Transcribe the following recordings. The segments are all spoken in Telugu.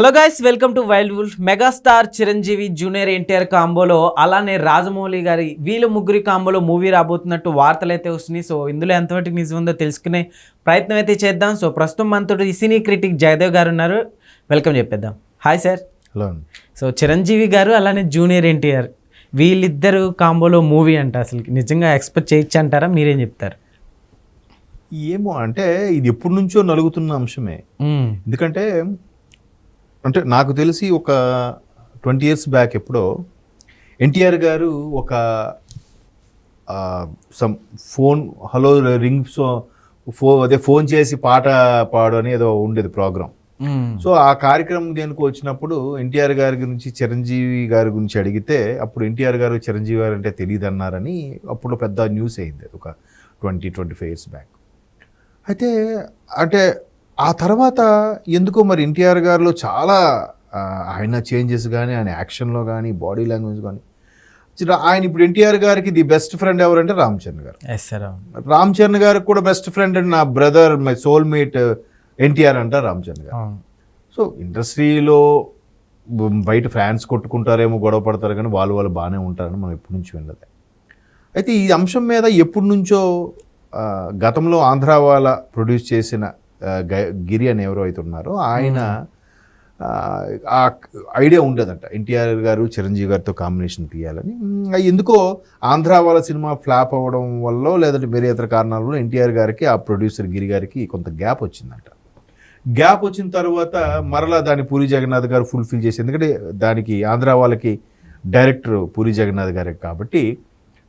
Hello guys welcome to wild wolf. Megastar Chiranjeevi junior NTR కాంబోలో అలానే రాజమౌళి గారి వీళ్ళ ముగ్గురి కాంబోలో మూవీ రాబోతున్నట్టు వార్తలు అయితే వస్తున్నాయి. సో ఇందులో ఎంతవరకు నిజం ఉందో తెలుసుకునే ప్రయత్నం అయితే చేద్దాం. సో ప్రస్తుతం మనతో ఈ సినీ క్రిటిక్ జయదేవ్ గారు ఉన్నారు. వెల్కమ్ చెప్పేద్దాం. Hi sir hello so Chiranjeevi garu అలానే జూనియర్ ఎన్టీఆర్. వీళ్ళిద్దరు కాంబోలో మూవీ అంట అసలు. నిజంగా ఎక్స్పెక్ట్ చేయొచ్చు అంటారా? మీరేం చెప్తారు? ఏమో అంటే ఇది ఎప్పటి నుంచో నలుగుతున్న అంశమే. ఎందుకంటే అంటే నాకు తెలిసి ఒక ట్వంటీ ఇయర్స్ బ్యాక్ ఎప్పుడో ఎన్టీఆర్ గారు ఒక some phone hello ring so ఫో అదే ఫోన్ చేసి పాట పాడు అని ఏదో ఉండేది ప్రోగ్రామ్. సో ఆ కార్యక్రమం దేనికి వచ్చినప్పుడు ఎన్టీఆర్ గారి గురించి చిరంజీవి గారి గురించి అడిగితే అప్పుడు ఎన్టీఆర్ గారు చిరంజీవి గారు అంటే తెలియదు అన్నారని అప్పుడు పెద్ద న్యూస్ అయింది అది ఒక twenty twenty five years back అయితే అంటే ఆ తర్వాత ఎందుకో మరి ఎన్టీఆర్ గారిలో చాలా ఆయన చేంజెస్ కానీ ఆయన యాక్షన్లో కానీ బాడీ లాంగ్వేజ్ కానీ ఆయన ఇప్పుడు ఎన్టీఆర్ గారికి ది బెస్ట్ ఫ్రెండ్ ఎవరంటే రామ్ చరణ్ గారు. ఎస్ సార్ అవును. రామ్ చరణ్ గారికి కూడా బెస్ట్ ఫ్రెండ్ అండ్ నా brother my soul mate NTR అంట రామ్ చరణ్ గారు సో ఇండస్ట్రీలో బయట ఫ్యాన్స్ కొట్టుకుంటారేమో గొడవ పడతారు కానీ వాళ్ళు వాళ్ళు బాగానే ఉంటారని మనం ఎప్పటి నుంచి విన్నదే అయితే ఈ అంశం మీద ఎప్పటి నుంచో గతంలో ఆంధ్ర వాళ్ళ ప్రొడ్యూస్ చేసిన గిరి అని ఎవరో అయితే ఉన్నారో ఆయన ఆ, ఐడియా ఉండేదంట. ఎన్టీఆర్ గారు చిరంజీవి గారితో కాంబినేషన్ తీయాలని. ఎందుకో ఆంధ్ర వాళ్ళ సినిమా ఫ్లాప్ అవ్వడం వల్ల లేదంటే వేరే ఇతర కారణాల వల్ల ఎన్టీఆర్ గారికి ఆ ప్రొడ్యూసర్ గిరి గారికి కొంత గ్యాప్ వచ్చిందంట. గ్యాప్ వచ్చిన తర్వాత మరలా దాన్ని పూరి జగన్నాథ్ గారు ఫుల్ఫిల్ చేసి ఎందుకంటే దానికి ఆంధ్ర వాళ్ళకి డైరెక్టర్ పూరి జగన్నాథ్ గారే కాబట్టి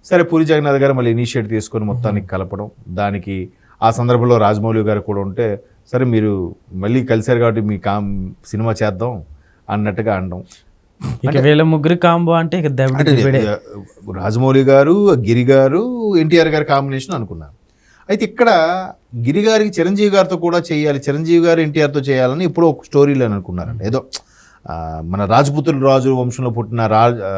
సరే పూరి జగన్నాథ్ గారు మళ్ళీ ఇనిషియేట్ తీసుకొని మొత్తానికి కలపడం దానికి ఆ సందర్భంలో రాజమౌళి గారు కూడా ఉంటే సరే మీరు మళ్ళీ కలిశారు కాబట్టి మీ కాం సినిమా చేద్దాం అన్నట్టుగా అనడం. ఇక వీళ్ళ ముగ్గురు కాంబో అంటే ఇక రాజమౌళి గారు గిరి గారు ఎన్టీఆర్ గారి కాంబినేషన్ అనుకున్నాను. అయితే ఇక్కడ గిరి గారికి చిరంజీవి గారితో కూడా చేయాలి చిరంజీవి గారు ఎన్టీఆర్తో చేయాలని ఇప్పుడు ఒక స్టోరీలో అనుకున్నారండి. ఏదో మన రాజపుత్రుల రాజు వంశంలో పుట్టిన రా ఆ,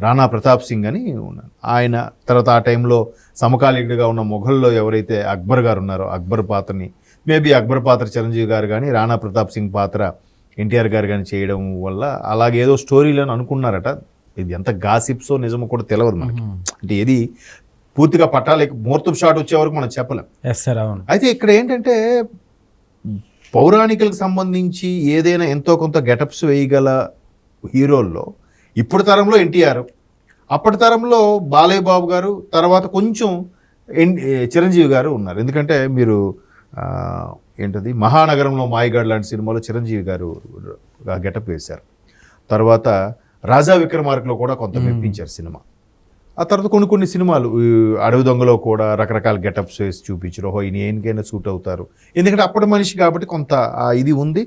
రాణా ప్రతాప్ సింగ్ అని ఉన్నాను. ఆయన తర్వాత ఆ టైంలో సమకాలీనుడిగా ఉన్న మొఘల్లో ఎవరైతే అక్బర్ గారు ఉన్నారో అక్బర్ పాత్రని మేబీ అక్బర్ పాత్ర చిరంజీవి గారు కానీ రాణా ప్రతాప్ సింగ్ పాత్ర ఎన్టీఆర్ గారు కానీ చేయడం వల్ల అలాగే ఏదో స్టోరీలను అనుకున్నారట. ఇది ఎంత గాసిప్సో నిజమో కూడా తెలియదు మనకి. అంటే ఏది పూర్తిగా పట్టాలి ముహూర్తం షాట్ వచ్చే వరకు మనం చెప్పలేం. ఎస్ సార్ అవును. అయితే ఇక్కడ ఏంటంటే పౌరాణికలకు సంబంధించి ఏదైనా ఎంతో కొంత గెటప్స్ వేయగల హీరోల్లో ఇప్పుడు తరంలో ఎన్టీఆర్ అప్పటి తరంలో బాలయ్య బాబు గారు తర్వాత కొంచెం ఎన్ చిరంజీవి గారు ఉన్నారు. ఎందుకంటే మీరు ఏంటది మహానగరంలో మాయగాడ్ లాంటి సినిమాలో చిరంజీవి గారు గెటప్ వేశారు. తర్వాత రాజా విక్రమార్కలో కూడా కొంత మెప్పించారు సినిమా. ఆ తర్వాత కొన్ని కొన్ని సినిమాలు అడవి దొంగలో కూడా రకరకాల గెటప్స్ వేసి చూపించారు. ఓహో ఈయన ఏనికైనా సూట్ అవుతారు. ఎందుకంటే అప్పటి మనిషి కాబట్టి కొంత ఇది ఉంది.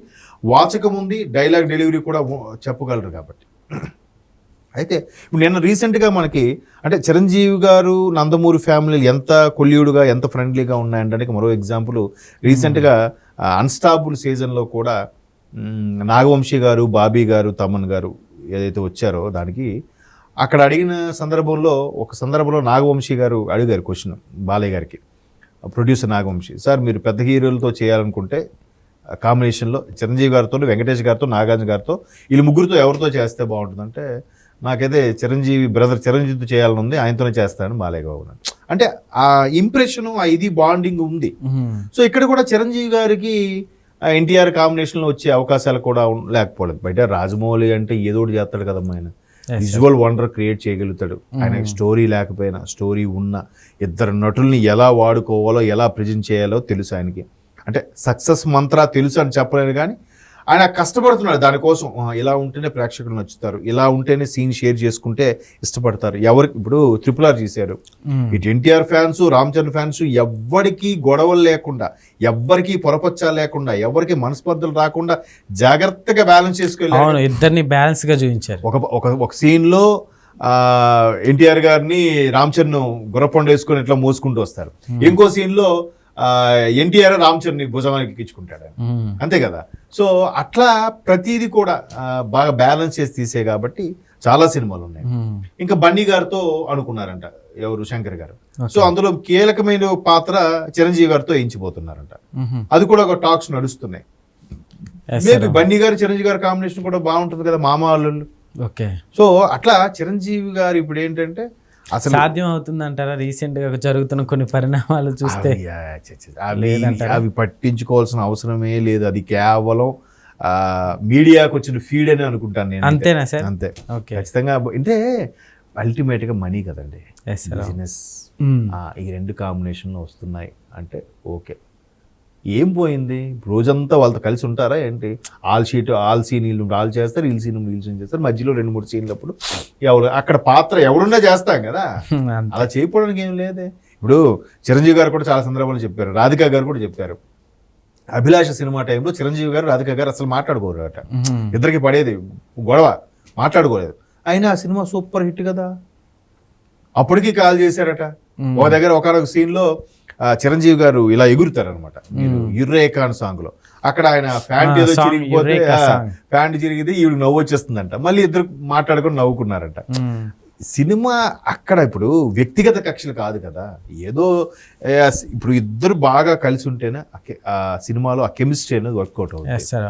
వాచకం ఉంది డైలాగ్ డెలివరీ కూడా చెప్పగలరు కాబట్టి. అయితే ఇప్పుడు నేను రీసెంట్గా మనకి అంటే చిరంజీవి గారు నందమూరి ఫ్యామిలీలు ఎంత కొల్యూడుగా ఎంత ఫ్రెండ్లీగా ఉన్నాయంటే మరో ఎగ్జాంపుల్. రీసెంట్గా అన్స్టాపుల్ సీజన్లో కూడా నాగవంశీ గారు బాబీ గారు తమన్ గారు ఏదైతే వచ్చారో దానికి అక్కడ అడిగిన సందర్భంలో ఒక సందర్భంలో నాగవంశీ గారు అడిగారు క్వశ్చన్ బాలయ్య గారికి. ప్రొడ్యూసర్ నాగవంశీ సార్ మీరు పెద్ద హీరోలతో చేయాలనుకుంటే కాంబినేషన్లో చిరంజీవి గారితో వెంకటేష్ గారితో నాగార్జున గారితో వీళ్ళు ముగ్గురితో ఎవరితో చేస్తే బాగుంటుందంటే నాకైతే చిరంజీవి బ్రదర్ చిరంజీవితో చేయాలని ఉంది ఆయనతోనే చేస్తానని బాలయ్య బాబు అన్నాడు. అంటే ఆ ఇంప్రెషను ఆ ఇది బాండింగ్ ఉంది. సో ఇక్కడ కూడా చిరంజీవి గారికి ఎన్టీఆర్ కాంబినేషన్లో వచ్చే అవకాశాలు కూడా లేకపోలేదు. బయట రాజమౌళి అంటే ఏదో ఒకటి చేస్తాడు కదమ్మా ఆయన. విజువల్ వండర్ క్రియేట్ చేయగలుగుతాడు. ఆయన స్టోరీ లేకపోయినా స్టోరీ ఉన్న ఇద్దరు నటుల్ని ఎలా వాడుకోవాలో ఎలా ప్రజెంట్ చేయాలో తెలుసు ఆయనకి. అంటే సక్సెస్ మంత్ర తెలుసు అని చెప్పలేను కానీ ఆయన కష్టపడుతున్నాడు దానికోసం. ఇలా ఉంటేనే ప్రేక్షకులు నచ్చుతారు. ఇలా ఉంటేనే సీన్ షేర్ చేసుకుంటే ఇష్టపడతారు. ఎవరికి ఇప్పుడు ట్రిపుల్ ఆర్ చేశారు. ఇటు ఎన్టీఆర్ ఫ్యాన్స్ రామ్ చరణ్ ఫ్యాన్స్ ఎవ్వరికి గొడవలు లేకుండా ఎవ్వరికి పొరపచ్చా లేకుండా ఎవరికి మనస్పర్ధలు రాకుండా జాగ్రత్తగా బ్యాలెన్స్ చేసుకెళ్ళారు. అవును ఇద్దరిని బ్యాలెన్స్గా చూపించారు. ఒక ఒక ఒక సీన్లో ఎన్టీఆర్ గారిని రామ్ చరణ్ గుర్రపొండ వేసుకొని ఇట్లా మోసుకుంటూ వస్తారు. ఇంకో సీన్లో ఎన్టీఆర్ రామ్ చరణ్ భుజానికి ఎక్కించుకుంటాడు. అంతే కదా సో అట్లా ప్రతిదీ కూడా బాగా బ్యాలెన్స్ చేసి తీసే కాబట్టి చాలా సినిమాలు ఉన్నాయి. ఇంకా బన్నీ గారితో అనుకున్నారంట ఎవరు శంకర్ గారు. సో అందులో కీలకమైన పాత్ర చిరంజీవి గారితో ఎంచిపోతున్నారంట మ్మ్. అది కూడా ఒక టాక్స్ నడుస్తున్నాయి మేబీ. బన్నీ గారు చిరంజీవి గారి కాంబినేషన్ కూడా బాగుంటుంది కదా మామ అల్లుళ్ళు ఓకే సో అట్లా చిరంజీవి గారు ఇప్పుడు ఏంటంటే అసలు సాధ్యం అవుతుంది అంటారా రీసెంట్గా జరుగుతున్న కొన్ని పరిణామాలు చూస్తే? అవి, అవి పట్టించుకోవాల్సిన అవసరమే లేదు. అది కేవలం మీడియాకు వచ్చిన ఫీడ్ అని అనుకుంటాను నేను. అంతేనా సార్? అంతే. ఓకే. ఖచ్చితంగా అంటే అల్టిమేట్గా మనీ కదండి. బిజినెస్ ఈ రెండు కాంబినేషన్లో వస్తున్నాయి. అంటే ఓకే. ఏం పోయింది? రోజంతా వాళ్ళతో కలిసి ఉంటారా ఏంటి? ఆల్ షీట్ ఆల్ సీన్ వీళ్ళు ఆల్ చేస్తారు వీళ్ళు సీన్ వీళ్ళు సీన్ చేస్తారు. మధ్యలో రెండు మూడు సీన్లు అప్పుడు ఎవరు అక్కడ పాత్ర ఎవరున్నా చేస్తాం కదా. అలా చేయకపోవడానికి ఏం లేదే. ఇప్పుడు చిరంజీవి గారు కూడా చాలా సందర్భాలు చెప్పారు. రాధిక గారు కూడా చెప్పారు. అభిలాష సినిమా టైంలో చిరంజీవి గారు రాధిక గారు అసలు మాట్లాడుకోరు అట ఇద్దరికి పడేది గొడవ. మాట్లాడుకోలేదు. అయినా ఆ సినిమా సూపర్ హిట్ కదా. అప్పటికి కాల్ చేశారట. ఒక దగ్గర ఒకనొక సీన్లో ఆ, చిరంజీవి గారు ఇలా ఎగురుతారు అనమాట యుర్రేకాన్ సాంగ్లో. అక్కడ ఆయన ప్యాంట్ ఏదో చిరిగిపోతే. ప్యాంట్ చిరిగితే ఈవిడ నవ్వు వచ్చేస్తుందంట. మళ్ళీ ఇద్దరు మాట్లాడుకొని నవ్వుకున్నారంట. సినిమా అక్కడ ఇప్పుడు వ్యక్తిగత కక్షలు కాదు కదా. ఏదో ఇప్పుడు ఇద్దరు బాగా కలిసి ఉంటేనే ఆ సినిమాలో ఆ కెమిస్ట్రీ అనేది వర్కౌట్ అవుతుంది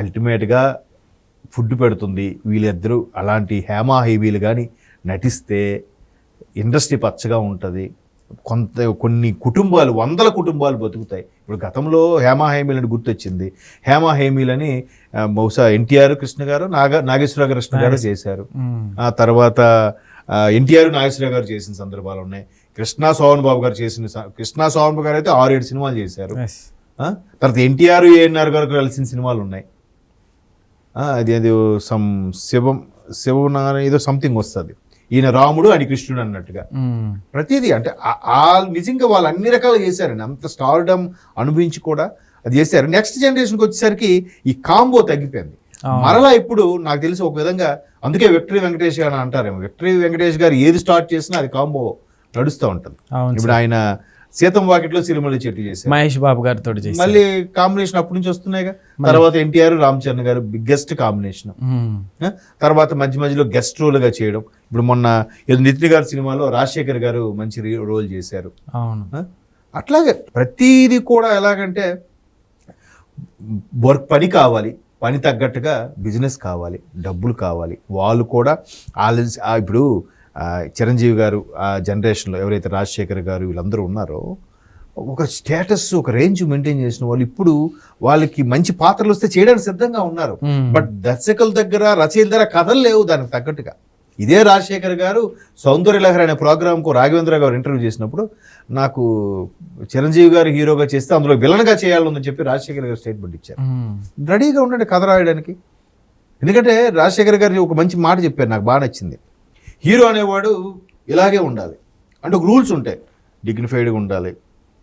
అల్టిమేట్గా ఫుడ్ పెడుతుంది. వీళ్ళిద్దరూ అలాంటి హేమా హేమీలు కానీ నటిస్తే ఇండస్ట్రీ పచ్చగా ఉంటుంది. కొంత కొన్ని కుటుంబాలు వందల కుటుంబాలు బతుకుతాయి. ఇప్పుడు గతంలో హేమా హేమీలు అని గుర్తొచ్చింది. హేమా హేమీలని బహుశా ఎన్టీఆర్ కృష్ణ గారు నాగ నాగేశ్వర కృష్ణ గారు చేశారు. ఆ తర్వాత ఎన్టీఆర్ నాగేశ్వరరావు గారు చేసిన సందర్భాలు ఉన్నాయి. కృష్ణా సోహన్ బాబు గారు చేసిన స- కృష్ణా సోహన్ బాబు గారు అయితే ఆరు ఏడు సినిమాలు చేశారు? తర్వాత ఎన్టీఆర్ ఏఎన్ఆర్ గారు కలిసిన సినిమాలు ఉన్నాయి. ఆ, అది అది సమ్ శివం శివనారాయణ ఏదో సంథింగ్ వస్తుంది. ఈయన రాముడు అని కృష్ణుడు అన్నట్టుగా. ప్రతిదీ అంటే ఆ- నిజంగా వాళ్ళు అన్ని రకాలు చేశారండి. అంత స్టార్డమ్ అనుభవించి కూడా అది చేశారు. నెక్స్ట్ జనరేషన్కి వచ్చేసరికి ఈ కాంబో తగ్గిపోయింది. మరలా ఇప్పుడు నాకు తెలిసి ఒక విధంగా అందుకే విక్టరీ వెంకటేష్ గారు అంటారేమో. విక్టరీ వెంకటేష్ గారు ఏది స్టార్ట్ చేసినా అది కాంబో నడుస్తూ ఉంటుంది. ఇప్పుడు ఆయన సీతం వాకిట్లో సిరిమల్లి చెట్టు చేశారు. మహేష్ బాబు గారితో చేసి మళ్ళీ కాంబినేషన్ అప్పటి నుంచి వస్తున్నాయిగా. తర్వాత ఎన్టీఆర్ రామ్ చరణ్ గారు బిగ్గెస్ట్ కాంబినేషన్ తర్వాత మధ్య మధ్యలో గెస్ట్ రోల్గా చేయడం. ఇప్పుడు మొన్న ఏదో నితిన్ గారి సినిమాలో రాజశేఖర్ గారు మంచి రోల్ చేశారు. అవును? అట్లాగే ప్రతిదీ కూడా ఎలాగంటే వర్క్ పని కావాలి పని తగ్గట్టుగా బిజినెస్ కావాలి డబ్బులు కావాలి. వాళ్ళు కూడా ఆ ఇప్పుడు చిరంజీవి గారు ఆ జనరేషన్లో ఎవరైతే రాజశేఖర్ గారు వీళ్ళందరూ ఉన్నారో ఒక స్టేటస్ ఒక రేంజ్ మెయింటైన్ చేసిన వాళ్ళు ఇప్పుడు వాళ్ళకి మంచి పాత్రలు వస్తే చేయడానికి సిద్ధంగా ఉన్నారు. బట్ దర్శకుల దగ్గర రచయిల దగ్గర కథలు లేవు దానికి తగ్గట్టుగా. ఇదే రాజశేఖర్ గారు సౌందర్య లహరి అనే ప్రోగ్రామ్కు రాఘవేంద్ర గారు ఇంటర్వ్యూ చేసినప్పుడు నాకు చిరంజీవి గారు హీరోగా చేస్తే అందులో విలన్గా చేయాలని చెప్పి రాజశేఖర్ గారు స్టేట్మెంట్ ఇచ్చారు. రెడీగా ఉండండి కథ రాయడానికి. ఎందుకంటే రాజశేఖర్ గారు ఒక మంచి మాట చెప్పారు నాకు బాగా నచ్చింది. హీరో అనేవాడు ఇలాగే ఉండాలి. అంటే ఒక రూల్స్ ఉంటాయి. డిగ్నిఫైడ్గా ఉండాలి.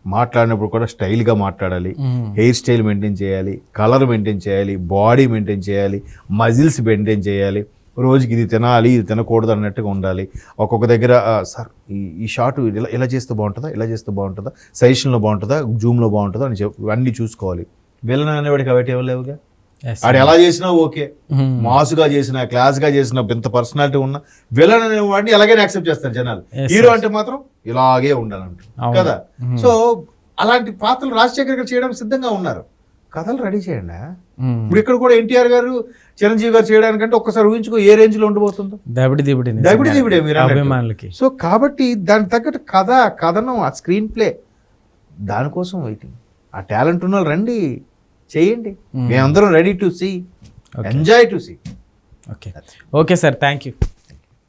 మాట్లాడినప్పుడు కూడా స్టైల్గా మాట్లాడాలి. హెయిర్ స్టైల్ మెయింటైన్ చేయాలి. కలర్ మెయింటైన్ చేయాలి. బాడీ మెయింటైన్ చేయాలి. మజిల్స్ మెయింటైన్ చేయాలి. రోజుకి ఇది తినాలి ఇది తినకూడదు అన్నట్టుగా ఉండాలి. ఒక్కొక్క దగ్గర "ఆ, సార్ ఈ షార్ట్ ఇలా ఇలా చేస్తే బాగుంటుందా? ఇలా చేస్తే బాగుంటుందా? సజెషన్లో బాగుంటుందా? జూమ్లో బాగుంటుందా? అని చెప్పి ఇవన్నీ చూసుకోవాలి. విలన్ అనేవాడికి కాబట్టి ఏం లేవుగా? ఆడు ఎలా చేసినా ఓకే. మాసుగా చేసిన క్లాస్గా చేసిన ఇంత పర్సనాలిటీ ఉన్న విలన్ అనే వాడిని ఎలాగైనా యాక్సెప్ట్ చేస్తారు జనాలు. హీరో అంటే మాత్రం ఇలాగే ఉండాలంట. కదా? Hmm. సో అలాంటి పాత్రలు రాజశేఖర్ గారు చేయడానికి సిద్ధంగా ఉన్నారు. కథలు రెడీ చేయండి. ఇప్పుడు ఇక్కడ కూడా ఎన్టీఆర్ గారు చిరంజీవి గారు చేయడానికంటే ఒక్కసారి ఊహించుకో ఏ రేంజ్లో ఉండబోతుందో? దబిడి దిబిడి. దబిడి దిబిడే మీరు. అభిమానులకి. సో కాబట్టి దానికి తగ్గట్టు కథ కథనం ఆ స్క్రీన్ ప్లే దానికోసం వెయిటింగ్ ఆ టాలెంట్ ఉన్న రండి చేయండి. మేమందరం ready to see. Enjoy to see okay okay sir thank you